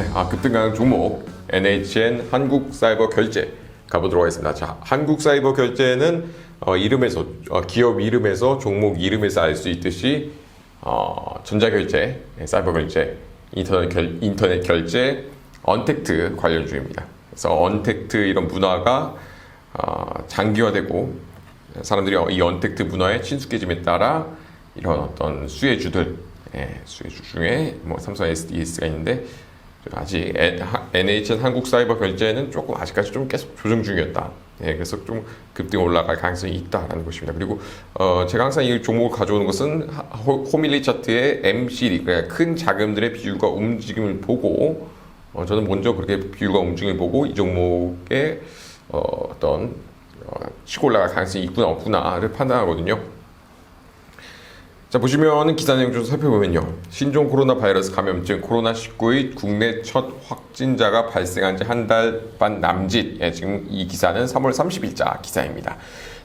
네, 아, 급등하는 종목 NHN 한국 사이버 결제 가보도록 하겠습니다. 자, 한국 사이버 결제는 어, 이름에서 어, 기업 이름에서 종목 이름에서 알 수 있듯이 어, 전자결제, 네, 사이버 결제, 인터넷, 결, 인터넷 결제, 언택트 관련주입니다. 그래서 언택트 이런 문화가 어, 장기화되고 사람들이 이 언택트 문화에 친숙해짐에 따라 이런 어떤 수혜주들, 예, 수혜주 중에 뭐 삼성 SDS가 있는데 아직 NHN 한국 사이버 결제는 조금 아직까지 좀 계속 조정 중이었다. 예, 그래서 좀 급등 올라갈 가능성이 있다라는 것입니다. 그리고 어, 제가 항상 이 종목을 가져오는 것은 호밀리 차트의 MCD, 그러니까 큰 자금들의 비율과 움직임을 보고 어, 저는 먼저 그렇게 비율과 움직임을 보고 이 종목의 어, 어떤 어, 치고 올라갈 가능성이 있구나 없구나를 판단하거든요. 자 보시면은 기사 내용 좀 살펴보면요 신종 코로나 바이러스 감염증 코로나 19의 국내 첫 확진자가 발생한 지 한 달 반 남짓 예, 지금 이 기사는 3월 30일자 기사입니다.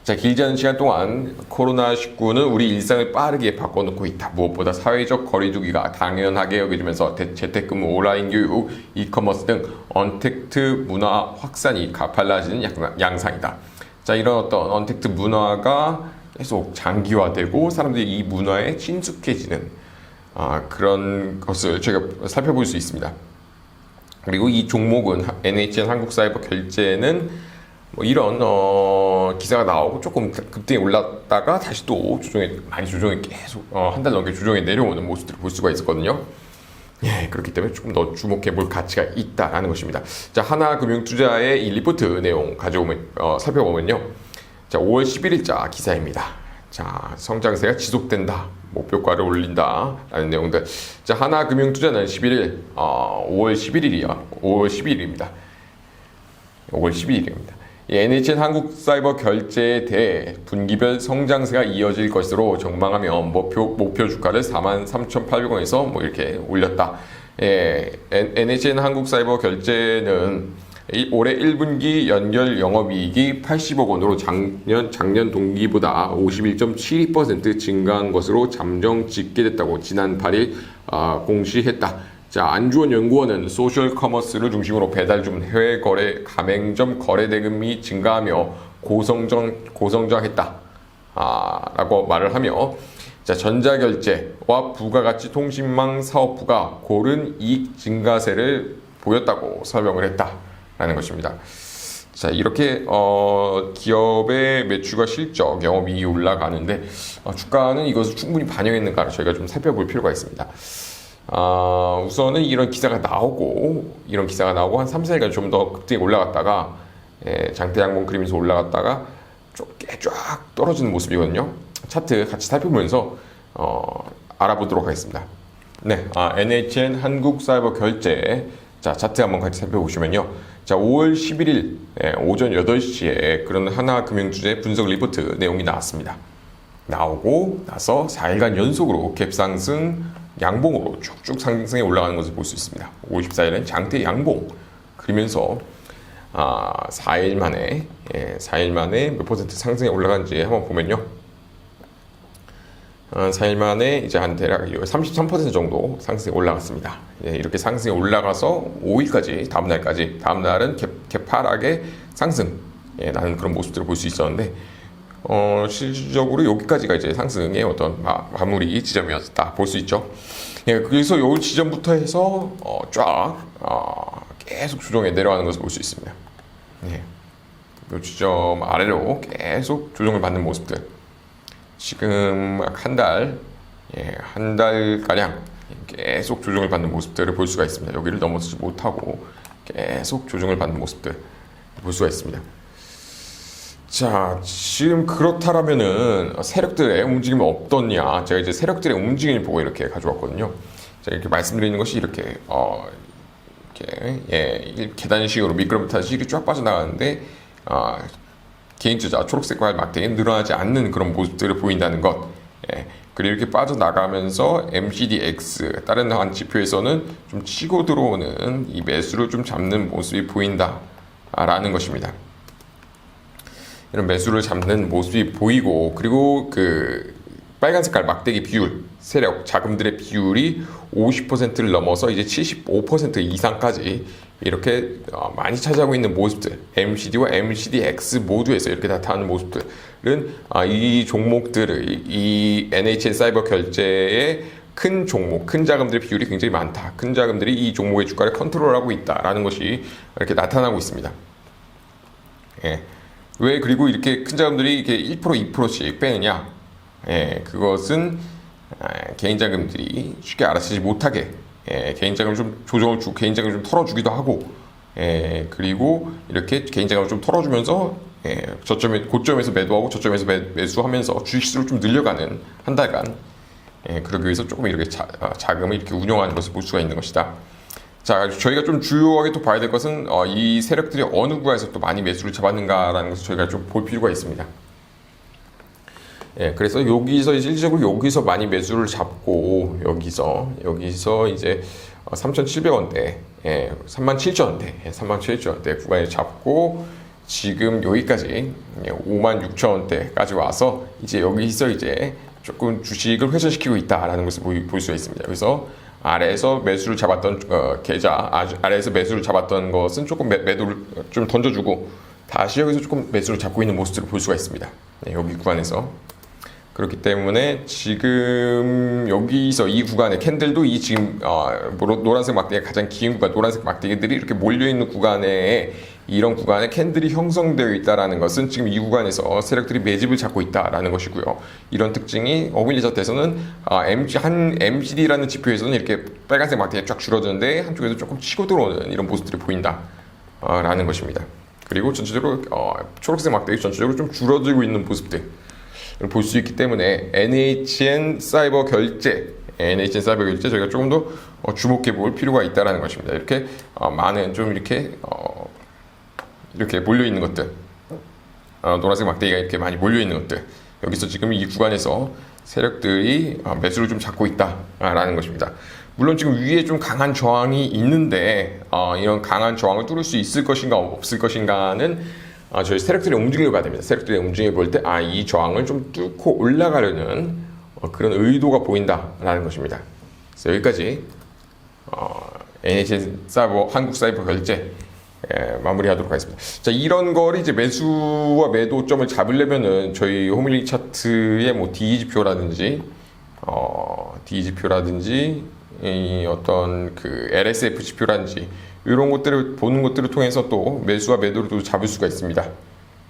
자 길지 않은 시간 동안 코로나 19는 우리 일상을 빠르게 바꿔놓고 있다. 무엇보다 사회적 거리두기가 당연하게 여겨지면서 대- 재택근무, 온라인 교육, 이커머스 등 언택트 문화 확산이 가팔라지는 양- 양상이다. 자 이런 어떤 언택트 문화가 계속 장기화되고 사람들이 이 문화에 친숙해지는 아, 그런 것을 저희가 살펴볼 수 있습니다. 그리고 이 종목은 하- NHN 한국사이버 결제는 뭐 이런 어, 기사가 나오고 조금 급등이 올랐다가 다시 또 조정에 많이 조정이 계속 어, 한 달 넘게 조정에 내려오는 모습들을 볼 수가 있었거든요. 예, 그렇기 때문에 조금 더 주목해 볼 가치가 있다라는 것입니다. 자, 하나금융투자의 이 리포트 내용 가져오면 어, 살펴보면요. 자, 5월 11일자 기사입니다. 자, 성장세가 지속된다. 목표가를 올린다. 라는 내용들. 자, 하나금융투자는 11일, 어, 5월 11일이야. 5월 11일입니다. 5월 12일입니다. NHN 한국사이버 결제에 대해 분기별 성장세가 이어질 것으로 전망하며 목표, 목표 주가를 43,800원에서 뭐 이렇게 올렸다. 예, NHN 한국사이버 결제는 이- 올해 1분기 연결 영업이익이 80억 원으로 작년 작년 동기보다 51.72% 증가한 것으로 잠정 집계됐다고 지난 8일 아, 공시했다. 자, 안주원 연구원은 소셜 커머스를 중심으로 배달 주문 해외 거래 가맹점 거래 대금이 증가하며 고성장 고성장했다. 아, 라고 말을 하며 자, 전자결제와 부가가치 통신망 사업부가 고른 이익 증가세를 보였다고 설명을 했다 라는 것입니다. 자, 이렇게 어, 기업의 매출과 실적, 영업이익이 올라가는데 어, 주가는 이것을 충분히 반영했는가를 저희가 좀 살펴볼 필요가 있습니다. 아, 우선은 이런 기사가 나오고 이런 기사가 나오고 한 3, 4일간 좀 더 급등이 올라갔다가 예, 장대 양봉 그리면서 올라갔다가 좀쫙 떨어지는 모습이거든요. 차트 같이 살펴보면서 어, 알아보도록 하겠습니다. 네, 아, NHN 한국 사이버 결제 자 차트 한번 같이 살펴보시면요. 자 5월 11일 예, 오전 8시에 그런 하나금융주제 분석 리포트 내용이 나왔습니다. 나오고 나서 4일간 연속으로 갭상승 양봉으로 쭉쭉 상승해 올라가는 것을 볼 수 있습니다. 54일은 장대 양봉 그러면서 아, 4일 만에 예, 4일 만에 몇 퍼센트 상승해 올라간지 한번 보면요. 어, 4일 만에 이제 한 대략 33% 정도 상승이 올라갔습니다. 예, 이렇게 상승이 올라가서 5일까지 다음 날까지 다음 날은 개, 개파락의 상승 예, 나는 그런 모습들을 볼 수 있었는데 어, 실질적으로 여기까지가 이제 상승의 어떤 마, 마무리 지점이었다 볼 수 있죠. 예, 그래서 요 지점부터 해서 어, 쫙 어, 계속 조정해 내려가는 것을 볼 수 있습니다. 예, 요 지점 아래로 계속 조정을 받는 모습들. 지금 한 달, 예, 한 달 가량 계속 조정을 받는 모습들을 볼 수가 있습니다. 여기를 넘어서지 못하고 계속 조정을 받는 모습들 볼 수가 있습니다. 자, 지금 그렇다라면은 세력들의 움직임이 어떻냐? 제가 이제 세력들의 움직임을 보고 이렇게 가져왔거든요. 제가 이렇게 말씀드리는 것이 이렇게 어, 이렇게 예, 이 계단식으로 미끄럼타식이 쫙 빠져나가는데 아, 개인 투자 초록색과 막대기 늘어나지 않는 그런 모습들을 보인다는 것. 예. 그리고 이렇게 빠져나가면서 MCDX 다른 한 지표에서는 좀 치고 들어오는 이 매수를 좀 잡는 모습이 보인다라는 것입니다. 이런 매수를 잡는 모습이 보이고 그리고 그 빨간 색깔 막대기 비율, 세력, 자금들의 비율이 50%를 넘어서 이제 75% 이상까지 이렇게 어, 많이 차지하고 있는 모습들, MCD와 MCDX 모두에서 이렇게 나타나는 모습들은 아, 이 종목들을 이- 이 NHN 사이버 결제의 큰 종목, 큰 자금들의 비율이 굉장히 많다. 큰 자금들이 이 종목의 주가를 컨트롤하고 있다라는 것이 이렇게 나타나고 있습니다. 예. 왜 그리고 이렇게 큰 자금들이 이렇게 1% 2%씩 빼느냐? 예, 그것은 아, 개인 자금들이 쉽게 알아채지 못하게 예, 개인 자금 좀 조정을 주고 개인 자금 좀 털어주기도 하고 예, 그리고 이렇게 개인 자금을 좀 털어주면서 예, 저점에 고점에서 매도하고 저점에서 매, 매수하면서 주식수를 좀 늘려가는 한 달간 예, 그러기 위해서 조금 이렇게 자, 아, 자금을 이렇게 운영하는 것을 볼 수가 있는 것이다. 자, 저희가 좀 주요하게 또 봐야 될 것은 어, 이 세력들이 어느 구간에서 또 많이 매수를 잡았는가라는 것을 저희가 좀 볼 필요가 있습니다. 예, 그래서 여기서 실질적으로 여기서 많이 매수를 잡고 여기서 여기서 이제 3,700원대, 예, 37,000원대, 예, 37,000원대 구간에 잡고 지금 여기까지 예, 56,000원대까지 와서 이제 여기서 이제 조금 주식을 회전시키고 있다라는 것을 볼 수가 있습니다. 그래서 아래에서 매수를 잡았던 어, 계좌 아, 아래에서 매수를 잡았던 것은 조금 매, 매도를 좀 던져주고 다시 여기서 조금 매수를 잡고 있는 모습들을 볼 수가 있습니다. 네, 여기 구간에서 그렇기 때문에 지금 여기서 이 구간에 캔들도 이 지금 어, 노- 노란색 막대기가 가장 긴 구간 노란색 막대기들이 이렇게 몰려 있는 구간에 이런 구간에 캔들이 형성되어 있다라는 것은 지금 이 구간에서 세력들이 매집을 잡고 있다라는 것이고요. 이런 특징이 어빌리 차트에서는 아, MG, 한 MCD라는 지표에서는 이렇게 빨간색 막대기가 쫙 줄어드는데 한쪽에서 조금 치고 들어오는 이런 모습들이 보인다라는 것입니다. 그리고 전체적으로 어, 초록색 막대기 전체적으로 좀 줄어들고 있는 모습들. 볼 수 있기 때문에 NHN 사이버 결제, NHN 사이버 결제 저희가 조금 더 어, 주목해 볼 필요가 있다라는 것입니다. 이렇게 어, 많은 좀 이렇게 어, 이렇게 몰려 있는 것들, 어, 노란색 막대기가 이렇게 많이 몰려 있는 것들, 여기서 지금 이 구간에서 세력들이 어, 매수를 좀 잡고 있다라는 것입니다. 물론 지금 위에 좀 강한 저항이 있는데 어, 이런 강한 저항을 뚫을 수 있을 것인가 없을 것인가는 아, 저희 세력들이 움직임을 봐야 됩니다. 세력들의 움직임을 볼 때, 아, 이 저항을 좀 뚫고 올라가려는 어, 그런 의도가 보인다라는 것입니다. 그래서 여기까지 어, NHN 사이버 한국 사이버 결제 예, 마무리하도록 하겠습니다. 자, 이런 거를 이제 매수와 매도점을 잡으려면은 저희 호밀리 차트의 뭐 D 지표라든지 어, D 지표라든지 이 어떤 그 LSF 지표라든지 이런 것들을 보는 것들을 통해서 또 매수와 매도를 또 잡을 수가 있습니다.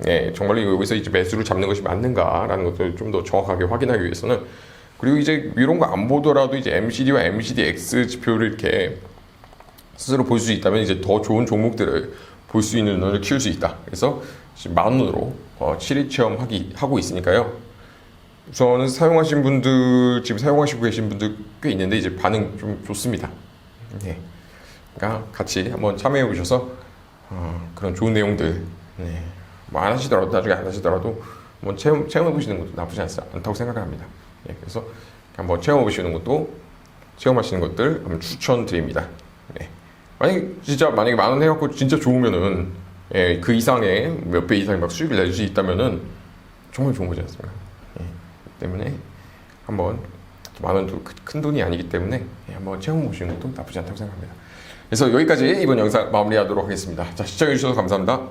예, 정말로 여기서 이제 매수를 잡는 것이 맞는가라는 것들을 좀 더 정확하게 확인하기 위해서는 그리고 이제 이런 거 안 보더라도 이제 MCD와 MCDX 지표를 이렇게 스스로 볼 수 있다면 이제 더 좋은 종목들을 볼 수 있는 눈을 키울 수 있다. 그래서 만 원으로 어, 7일 체험하기 하고 있으니까요. 우선 사용하신 분들 지금 사용하시고 계신 분들 꽤 있는데 이제 반응 좀 좋습니다. 네. 그러니까 같이 한번 참여해 보셔서 어, 그런 좋은 내용들 네. 뭐안 하시더라도 나중에 안 하시더라도 한번 체험 체험해 보시는 것도 나쁘지 않, 않다고 생각합니다. 네. 그래서 한번 체험해 보시는 것도 체험하시는 것들 한번 추천드립니다. 네. 만약 진짜 만약에 만 원 해갖고 진짜 좋으면은 예, 그 이상의 몇 배 이상의 막 수익을 낼 수 있다면은 정말 좋은 거지 않습니까? 예, 때문에 한번 만 원도 크- 큰 돈이 아니기 때문에 예, 한번 체험 보시는 것도 나쁘지 않다고 생각합니다. 그래서 여기까지 이번 영상 마무리하도록 하겠습니다. 자 시청해 주셔서 감사합니다.